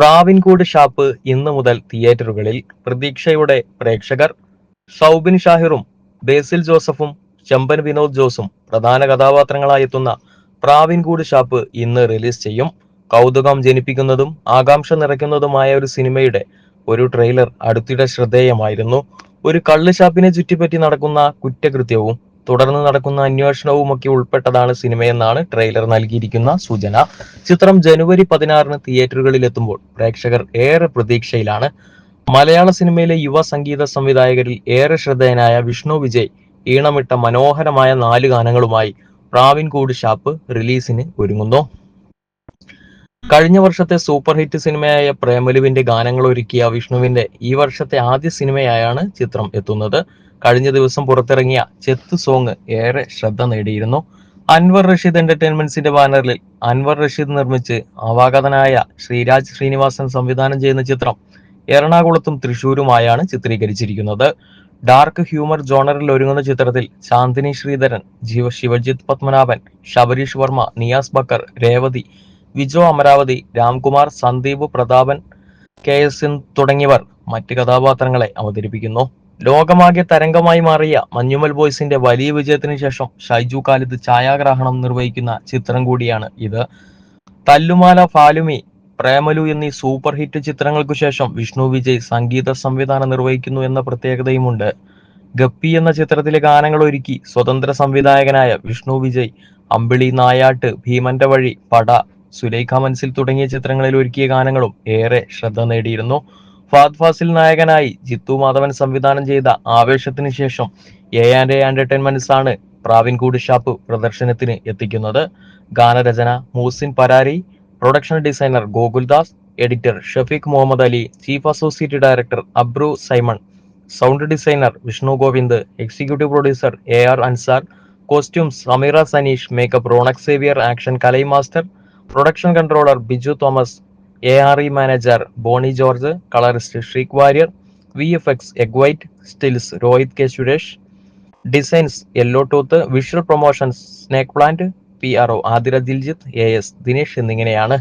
Pravinkoodu shop ഇന്ന് മുതൽ തിയേറ്ററുകളിൽ പ്രതീക്ഷയുടെ പ്രേക്ഷകർ സൗബിൻ ഷാഹിറും ബേസിൽ ജോസഫും ചെമ്പൻ വിനോദ് ജോസും പ്രധാന കഥാപാത്രങ്ങളായി എത്തുന്ന പ്രാവിൻകൂട് ഷാപ്പ് ഇന്ന് റിലീസ് ചെയ്യും. കൗതുകം ജനിപ്പിക്കുന്നതും ആകാംക്ഷ നിറയ്ക്കുന്നതുമായ ഒരു സിനിമയുടെ ഒരു ട്രെയിലർ അടുത്തിടെ ശ്രദ്ധേയമായിരുന്നു. ഒരു കള്ളുഷാപ്പിനെ ചുറ്റിപ്പറ്റി നടക്കുന്ന കുറ്റകൃത്യവും തുടർന്ന് നടക്കുന്ന അന്വേഷണവും ഒക്കെ ഉൾപ്പെട്ടതാണ് സിനിമയെന്നാണ് ട്രെയിലർ നൽകിയിരിക്കുന്ന സൂചന. ചിത്രം ജനുവരി പതിനാറിന് തിയേറ്ററുകളിൽ എത്തുമ്പോൾ പ്രേക്ഷകർ ഏറെ പ്രതീക്ഷയിലാണ്. മലയാള സിനിമയിലെ യുവ സംഗീത സംവിധായകരിൽ ഏറെ ശ്രദ്ധേയനായ വിഷ്ണു വിജയ് ഈണമിട്ട മനോഹരമായ നാല് ഗാനങ്ങളുമായി പ്രാവിൻകൂട് ഷാപ്പ് റിലീസിന് ഒരുങ്ങുന്നു. കഴിഞ്ഞ വർഷത്തെ സൂപ്പർ ഹിറ്റ് സിനിമയായ പ്രേമലുവിന്റെ ഗാനങ്ങൾ ഒരുക്കിയ വിഷ്ണുവിന്റെ ഈ വർഷത്തെ ആദ്യ സിനിമയായാണ് ചിത്രം എത്തുന്നത്. കഴിഞ്ഞ ദിവസം പുറത്തിറങ്ങിയ ചെത്ത് സോങ് ഏറെ ശ്രദ്ധ നേടിയിരുന്നു. അൻവർ റഷീദ് എന്റർടൈൻമെന്റ്സിന്റെ ബാനറിൽ അൻവർ റഷീദ് നിർമ്മിച്ച് അവാഗതനായ ശ്രീരാജ് ശ്രീനിവാസൻ സംവിധാനം ചെയ്യുന്ന ചിത്രം എറണാകുളത്തും തൃശൂരുമായാണ് ചിത്രീകരിച്ചിരിക്കുന്നത്. ഡാർക്ക് ഹ്യൂമർ ജോണറിൽ ഒരുങ്ങുന്ന ചിത്രത്തിൽ ശാന്തിനി ശ്രീധരൻ ജീവ ശിവജിത് പത്മനാഭൻ ശബരീഷ് വർമ്മ നിയാസ് ബക്കർ രേവതി വിജോ അമരാവതി രാംകുമാർ സന്ദീപ് പ്രതാപൻ കെ എസ് തുടങ്ങിയവർ മറ്റ് കഥാപാത്രങ്ങളെ അവതരിപ്പിക്കുന്നു. ലോകമാകെ തരംഗമായി മാറിയ മഞ്ഞുമൽ ബോയ്സിന്റെ വലിയ വിജയത്തിന് ശേഷം ഷൈജു ഖാലിദ് ഛായാഗ്രാഹണം നിർവഹിക്കുന്ന ചിത്രം കൂടിയാണ് ഇത്. തല്ലുമാല ഫാലുമി പ്രേമലു എന്നീ സൂപ്പർ ഹിറ്റ് ചിത്രങ്ങൾക്കു ശേഷം വിഷ്ണു വിജയ് സംഗീത സംവിധാനം നിർവഹിക്കുന്നു എന്ന പ്രത്യേകതയുമുണ്ട്. ഗപ്പി എന്ന ചിത്രത്തിലെ ഗാനങ്ങൾ ഒരുക്കി സ്വതന്ത്ര സംവിധായകനായ വിഷ്ണു വിജയ് അമ്പിളി നായാട്ട് ഭീമന്റെ വഴി പട സുലൈഖ മൻസിൽ തുടങ്ങിയ ചിത്രങ്ങളിൽ ഒരുക്കിയ ഗാനങ്ങളും ഏറെ ശ്രദ്ധ നേടിയിരുന്നു. ഫാദ് ഫാസിൽ നായകനായി ജിത്തു മാധവൻ സംവിധാനം ചെയ്ത ആവേശത്തിന് ശേഷം എ ആൻഡ് എ എന്റർടൈൻമെന്റ്സ് ആണ് പ്രാവിൻകൂട് ഷാപ്പ് പ്രദർശനത്തിന് എത്തിക്കുന്നത്. ഗാനരചന Muhsin Parari production designer Gokuldas editor Shafeeq Muhammad Ali chief associate director Abru Simon sound designer Vishnu Govind executive producer A R Ansar costumes Sameera Saneesh makeup Ronak Xavier action Kalai master production controller Biju Thomas A R E manager Boney George colourist Sheekh Warrier V F X egg white stills Rohit K Suresh designs yellow tooth visual promotions snake plant P R O Athira Diljith A S Dinesh എന്നിങ്ങനെയാണ്.